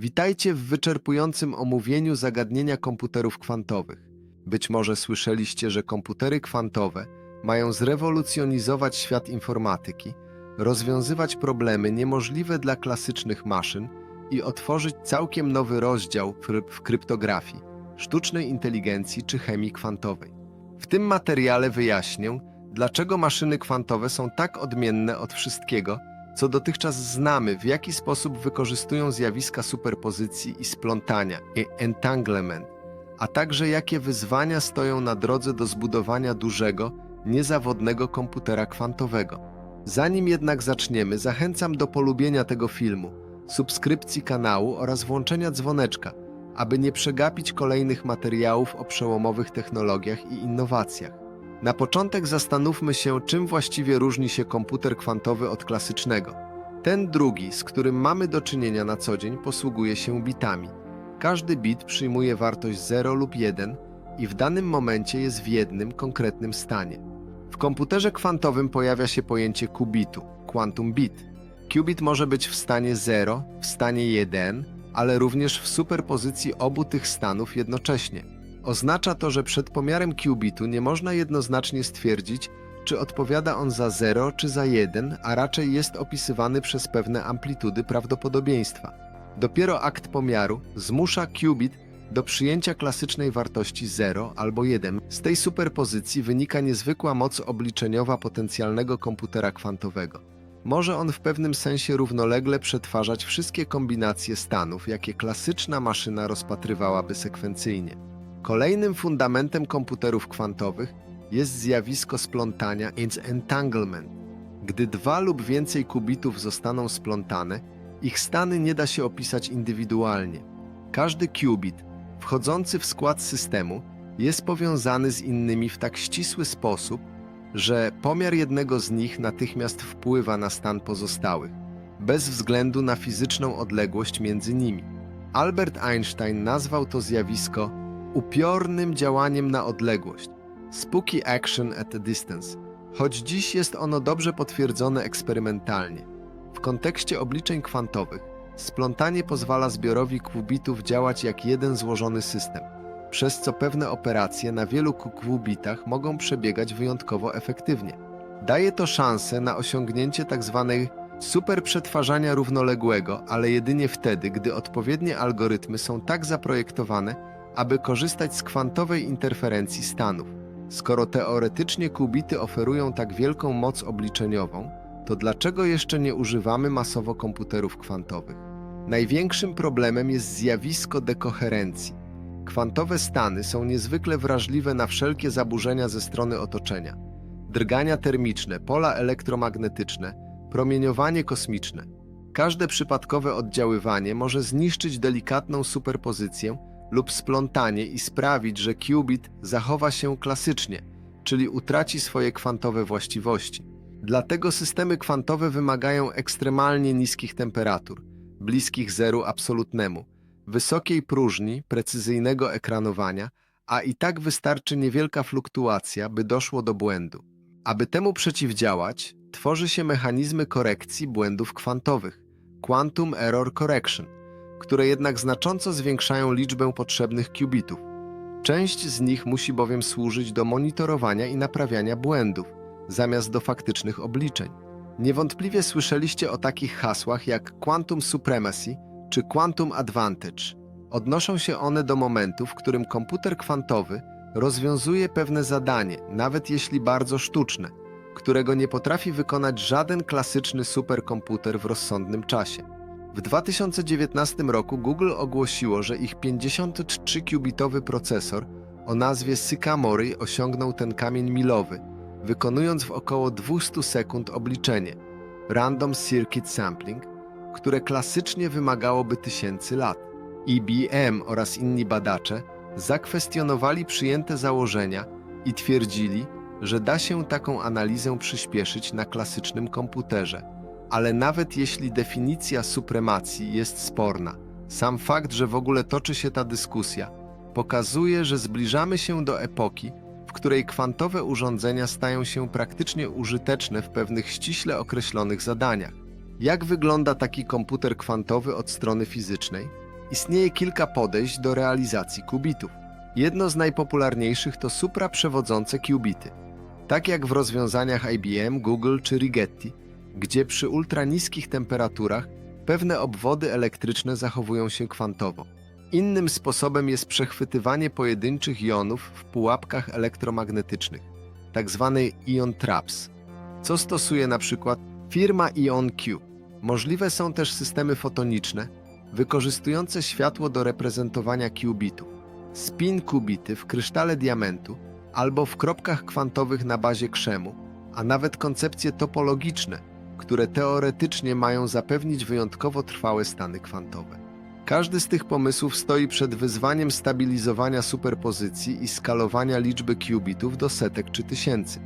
Witajcie w wyczerpującym omówieniu zagadnienia komputerów kwantowych. Być może słyszeliście, że komputery kwantowe mają zrewolucjonizować świat informatyki, rozwiązywać problemy niemożliwe dla klasycznych maszyn i otworzyć całkiem nowy rozdział w, kryptografii, sztucznej inteligencji czy chemii kwantowej. W tym materiale wyjaśnię, dlaczego maszyny kwantowe są tak odmienne od wszystkiego, co dotychczas znamy, w jaki sposób wykorzystują zjawiska superpozycji i splątania i entanglement, a także jakie wyzwania stoją na drodze do zbudowania dużego, niezawodnego komputera kwantowego. Zanim jednak zaczniemy, zachęcam do polubienia tego filmu, subskrypcji kanału oraz włączenia dzwoneczka, aby nie przegapić kolejnych materiałów o przełomowych technologiach i innowacjach. Na początek zastanówmy się, czym właściwie różni się komputer kwantowy od klasycznego. Ten drugi, z którym mamy do czynienia na co dzień, posługuje się bitami. Każdy bit przyjmuje wartość 0 lub 1 i w danym momencie jest w jednym konkretnym stanie. W komputerze kwantowym pojawia się pojęcie kubitu, quantum bit. Qubit może być w stanie 0, w stanie 1, ale również w superpozycji obu tych stanów jednocześnie. Oznacza to, że przed pomiarem qbitu nie można jednoznacznie stwierdzić, czy odpowiada on za 0 czy za 1, a raczej jest opisywany przez pewne amplitudy prawdopodobieństwa. Dopiero akt pomiaru zmusza qubit do przyjęcia klasycznej wartości 0 albo 1. Z tej superpozycji wynika niezwykła moc obliczeniowa potencjalnego komputera kwantowego. Może on w pewnym sensie równolegle przetwarzać wszystkie kombinacje stanów, jakie klasyczna maszyna rozpatrywałaby sekwencyjnie. Kolejnym fundamentem komputerów kwantowych jest zjawisko splątania ins entanglement. Gdy dwa lub więcej kubitów zostaną splątane, ich stany nie da się opisać indywidualnie. Każdy qubit wchodzący w skład systemu jest powiązany z innymi w tak ścisły sposób, że pomiar jednego z nich natychmiast wpływa na stan pozostałych, bez względu na fizyczną odległość między nimi. Albert Einstein nazwał to zjawisko upiornym działaniem na odległość spooky action at a distance, choć dziś jest ono dobrze potwierdzone eksperymentalnie. W kontekście obliczeń kwantowych, splątanie pozwala zbiorowi qubitów działać jak jeden złożony system, przez co pewne operacje na wielu qubitach mogą przebiegać wyjątkowo efektywnie. Daje to szansę na osiągnięcie tzw. superprzetwarzania równoległego, ale jedynie wtedy, gdy odpowiednie algorytmy są tak zaprojektowane, aby korzystać z kwantowej interferencji stanów. Skoro teoretycznie qubity oferują tak wielką moc obliczeniową, to dlaczego jeszcze nie używamy masowo komputerów kwantowych? Największym problemem jest zjawisko dekoherencji. Kwantowe stany są niezwykle wrażliwe na wszelkie zaburzenia ze strony otoczenia. Drgania termiczne, pola elektromagnetyczne, promieniowanie kosmiczne. Każde przypadkowe oddziaływanie może zniszczyć delikatną superpozycję lub splątanie i sprawić, że qubit zachowa się klasycznie, czyli utraci swoje kwantowe właściwości. Dlatego systemy kwantowe wymagają ekstremalnie niskich temperatur, bliskich zeru absolutnemu, wysokiej próżni, precyzyjnego ekranowania, a i tak wystarczy niewielka fluktuacja, by doszło do błędu. Aby temu przeciwdziałać, tworzy się mechanizmy korekcji błędów kwantowych Quantum Error Correction – które jednak znacząco zwiększają liczbę potrzebnych qubitów. Część z nich musi bowiem służyć do monitorowania i naprawiania błędów, zamiast do faktycznych obliczeń. Niewątpliwie słyszeliście o takich hasłach jak Quantum Supremacy czy Quantum Advantage. Odnoszą się one do momentu, w którym komputer kwantowy rozwiązuje pewne zadanie, nawet jeśli bardzo sztuczne, którego nie potrafi wykonać żaden klasyczny superkomputer w rozsądnym czasie. W 2019 roku Google ogłosiło, że ich 53-qubitowy procesor o nazwie Sycamore osiągnął ten kamień milowy, wykonując w około 200 sekund obliczenie Random Circuit Sampling, które klasycznie wymagałoby tysięcy lat. IBM oraz inni badacze zakwestionowali przyjęte założenia i twierdzili, że da się taką analizę przyspieszyć na klasycznym komputerze ale nawet jeśli definicja supremacji jest sporna, sam fakt, że w ogóle toczy się ta dyskusja, pokazuje, że zbliżamy się do epoki, w której kwantowe urządzenia stają się praktycznie użyteczne w pewnych ściśle określonych zadaniach. Jak wygląda taki komputer kwantowy od strony fizycznej? Istnieje kilka podejść do realizacji qubitów. Jedno z najpopularniejszych to supraprzewodzące qubity. Tak jak w rozwiązaniach IBM, Google czy Rigetti, gdzie przy ultraniskich temperaturach pewne obwody elektryczne zachowują się kwantowo. Innym sposobem jest przechwytywanie pojedynczych jonów w pułapkach elektromagnetycznych, tzw. ion traps, co stosuje na przykład firma IonQ. Możliwe są też systemy fotoniczne, wykorzystujące światło do reprezentowania qubitów, spin qubity w krysztale diamentu albo w kropkach kwantowych na bazie krzemu, a nawet koncepcje topologiczne, które teoretycznie mają zapewnić wyjątkowo trwałe stany kwantowe. Każdy z tych pomysłów stoi przed wyzwaniem stabilizowania superpozycji i skalowania liczby qubitów do setek czy tysięcy.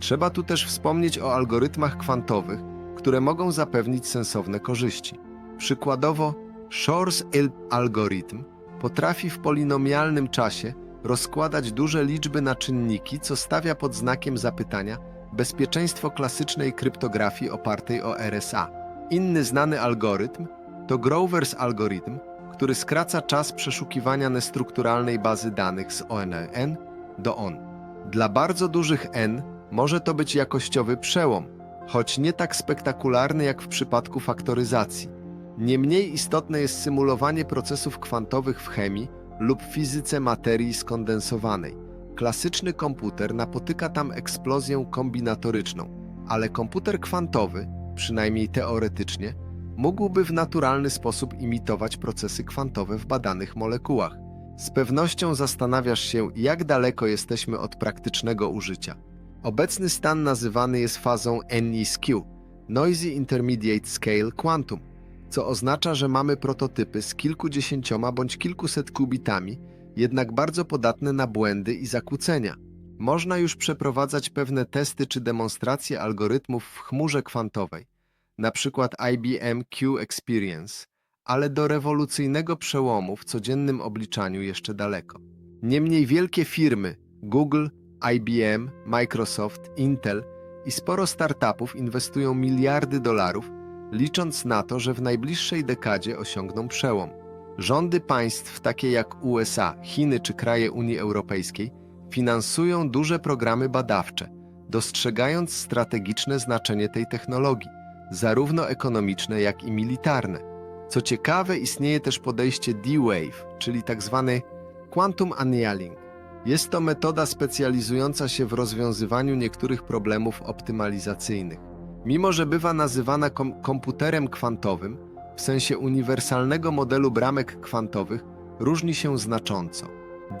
Trzeba tu też wspomnieć o algorytmach kwantowych, które mogą zapewnić sensowne korzyści. Przykładowo, Shor's algorytm potrafi w polinomialnym czasie rozkładać duże liczby na czynniki, co stawia pod znakiem zapytania bezpieczeństwo klasycznej kryptografii opartej o RSA. Inny znany algorytm to Grover's algorytm, który skraca czas przeszukiwania nestrukturalnej bazy danych z ONN do ON. Dla bardzo dużych N może to być jakościowy przełom, choć nie tak spektakularny jak w przypadku faktoryzacji. Niemniej istotne jest symulowanie procesów kwantowych w chemii lub fizyce materii skondensowanej. Klasyczny komputer napotyka tam eksplozję kombinatoryczną, ale komputer kwantowy, przynajmniej teoretycznie, mógłby w naturalny sposób imitować procesy kwantowe w badanych molekułach. Z pewnością zastanawiasz się, jak daleko jesteśmy od praktycznego użycia. Obecny stan nazywany jest fazą NISQ, Noisy Intermediate Scale Quantum, co oznacza, że mamy prototypy z kilkudziesięcioma bądź kilkuset qubitami, jednak bardzo podatne na błędy i zakłócenia. Można już przeprowadzać pewne testy czy demonstracje algorytmów w chmurze kwantowej, przykład IBM Q Experience, ale do rewolucyjnego przełomu w codziennym obliczaniu jeszcze daleko. Niemniej wielkie firmy Google, IBM, Microsoft, Intel i sporo startupów inwestują miliardy dolarów, licząc na to, że w najbliższej dekadzie osiągną przełom. Rządy państw takie jak USA, Chiny czy kraje Unii Europejskiej finansują duże programy badawcze, dostrzegając strategiczne znaczenie tej technologii, zarówno ekonomiczne, jak i militarne. Co ciekawe, istnieje też podejście D-Wave, czyli tzw. quantum annealing. Jest to metoda specjalizująca się w rozwiązywaniu niektórych problemów optymalizacyjnych. Mimo, że bywa nazywana kom komputerem kwantowym, w sensie uniwersalnego modelu bramek kwantowych, różni się znacząco.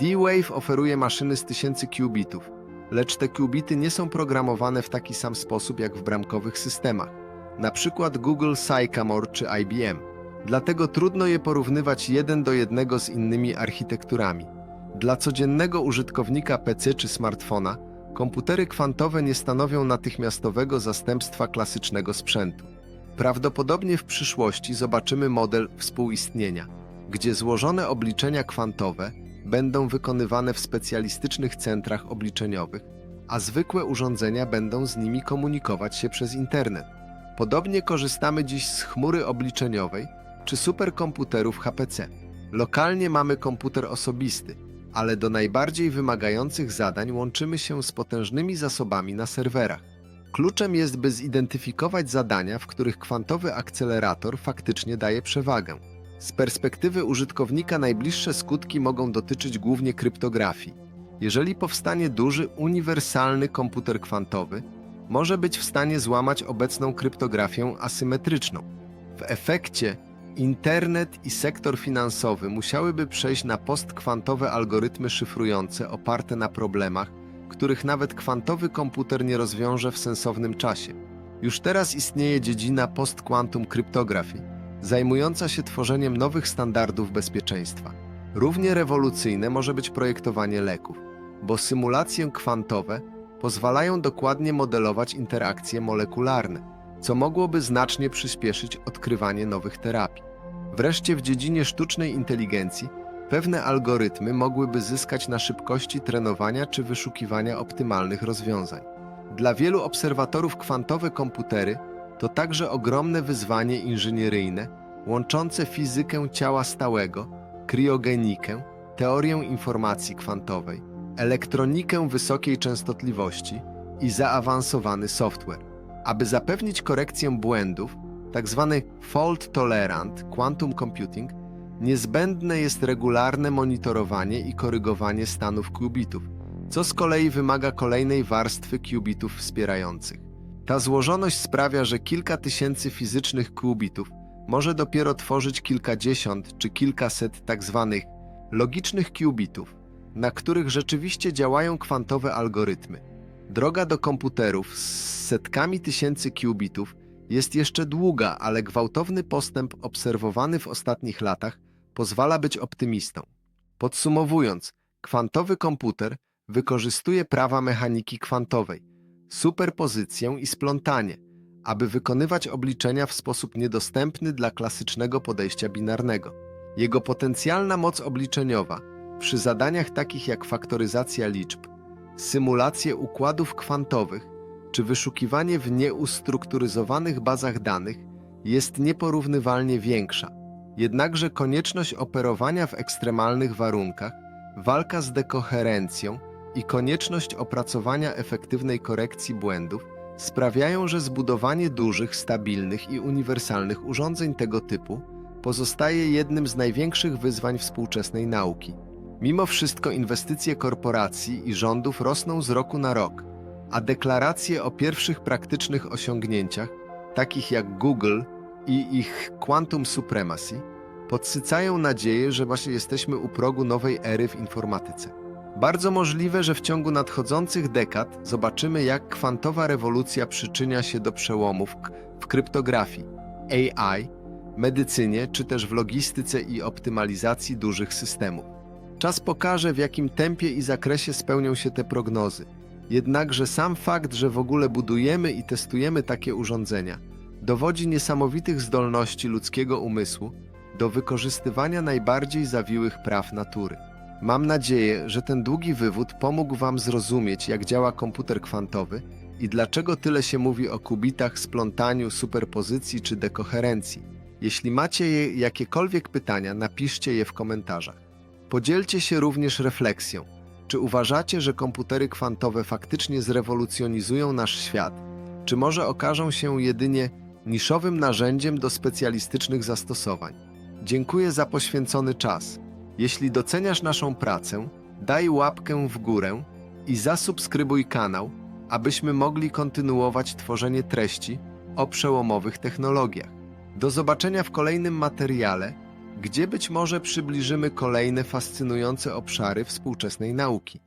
D-Wave oferuje maszyny z tysięcy qubitów, lecz te qubity nie są programowane w taki sam sposób jak w bramkowych systemach, na przykład Google Sycamore czy IBM. Dlatego trudno je porównywać jeden do jednego z innymi architekturami. Dla codziennego użytkownika PC czy smartfona komputery kwantowe nie stanowią natychmiastowego zastępstwa klasycznego sprzętu. Prawdopodobnie w przyszłości zobaczymy model współistnienia, gdzie złożone obliczenia kwantowe będą wykonywane w specjalistycznych centrach obliczeniowych, a zwykłe urządzenia będą z nimi komunikować się przez internet. Podobnie korzystamy dziś z chmury obliczeniowej czy superkomputerów HPC. Lokalnie mamy komputer osobisty, ale do najbardziej wymagających zadań łączymy się z potężnymi zasobami na serwerach. Kluczem jest, by zidentyfikować zadania, w których kwantowy akcelerator faktycznie daje przewagę. Z perspektywy użytkownika najbliższe skutki mogą dotyczyć głównie kryptografii. Jeżeli powstanie duży, uniwersalny komputer kwantowy, może być w stanie złamać obecną kryptografię asymetryczną. W efekcie internet i sektor finansowy musiałyby przejść na postkwantowe algorytmy szyfrujące oparte na problemach, których nawet kwantowy komputer nie rozwiąże w sensownym czasie. Już teraz istnieje dziedzina post-quantum kryptografii, zajmująca się tworzeniem nowych standardów bezpieczeństwa. Równie rewolucyjne może być projektowanie leków, bo symulacje kwantowe pozwalają dokładnie modelować interakcje molekularne, co mogłoby znacznie przyspieszyć odkrywanie nowych terapii. Wreszcie w dziedzinie sztucznej inteligencji pewne algorytmy mogłyby zyskać na szybkości trenowania czy wyszukiwania optymalnych rozwiązań. Dla wielu obserwatorów kwantowe komputery to także ogromne wyzwanie inżynieryjne, łączące fizykę ciała stałego, kriogenikę, teorię informacji kwantowej, elektronikę wysokiej częstotliwości i zaawansowany software. Aby zapewnić korekcję błędów, tzw. fault tolerant quantum computing, niezbędne jest regularne monitorowanie i korygowanie stanów qubitów, co z kolei wymaga kolejnej warstwy qubitów wspierających. Ta złożoność sprawia, że kilka tysięcy fizycznych qubitów może dopiero tworzyć kilkadziesiąt czy kilkaset tzw. logicznych qubitów, na których rzeczywiście działają kwantowe algorytmy. Droga do komputerów z setkami tysięcy qubitów jest jeszcze długa, ale gwałtowny postęp obserwowany w ostatnich latach pozwala być optymistą. Podsumowując, kwantowy komputer wykorzystuje prawa mechaniki kwantowej, superpozycję i splątanie, aby wykonywać obliczenia w sposób niedostępny dla klasycznego podejścia binarnego. Jego potencjalna moc obliczeniowa przy zadaniach takich jak faktoryzacja liczb, symulacje układów kwantowych czy wyszukiwanie w nieustrukturyzowanych bazach danych jest nieporównywalnie większa. Jednakże konieczność operowania w ekstremalnych warunkach, walka z dekoherencją i konieczność opracowania efektywnej korekcji błędów sprawiają, że zbudowanie dużych, stabilnych i uniwersalnych urządzeń tego typu pozostaje jednym z największych wyzwań współczesnej nauki. Mimo wszystko inwestycje korporacji i rządów rosną z roku na rok, a deklaracje o pierwszych praktycznych osiągnięciach, takich jak Google i ich Quantum Supremacy, podsycają nadzieję, że właśnie jesteśmy u progu nowej ery w informatyce. Bardzo możliwe, że w ciągu nadchodzących dekad zobaczymy, jak kwantowa rewolucja przyczynia się do przełomów w kryptografii, AI, medycynie czy też w logistyce i optymalizacji dużych systemów. Czas pokaże, w jakim tempie i zakresie spełnią się te prognozy. Jednakże sam fakt, że w ogóle budujemy i testujemy takie urządzenia, dowodzi niesamowitych zdolności ludzkiego umysłu do wykorzystywania najbardziej zawiłych praw natury. Mam nadzieję, że ten długi wywód pomógł Wam zrozumieć, jak działa komputer kwantowy i dlaczego tyle się mówi o kubitach, splątaniu, superpozycji czy dekoherencji. Jeśli macie jakiekolwiek pytania, napiszcie je w komentarzach. Podzielcie się również refleksją. Czy uważacie, że komputery kwantowe faktycznie zrewolucjonizują nasz świat? Czy może okażą się jedynie niszowym narzędziem do specjalistycznych zastosowań? Dziękuję za poświęcony czas. Jeśli doceniasz naszą pracę, daj łapkę w górę i zasubskrybuj kanał, abyśmy mogli kontynuować tworzenie treści o przełomowych technologiach. Do zobaczenia w kolejnym materiale, gdzie być może przybliżymy kolejne fascynujące obszary współczesnej nauki.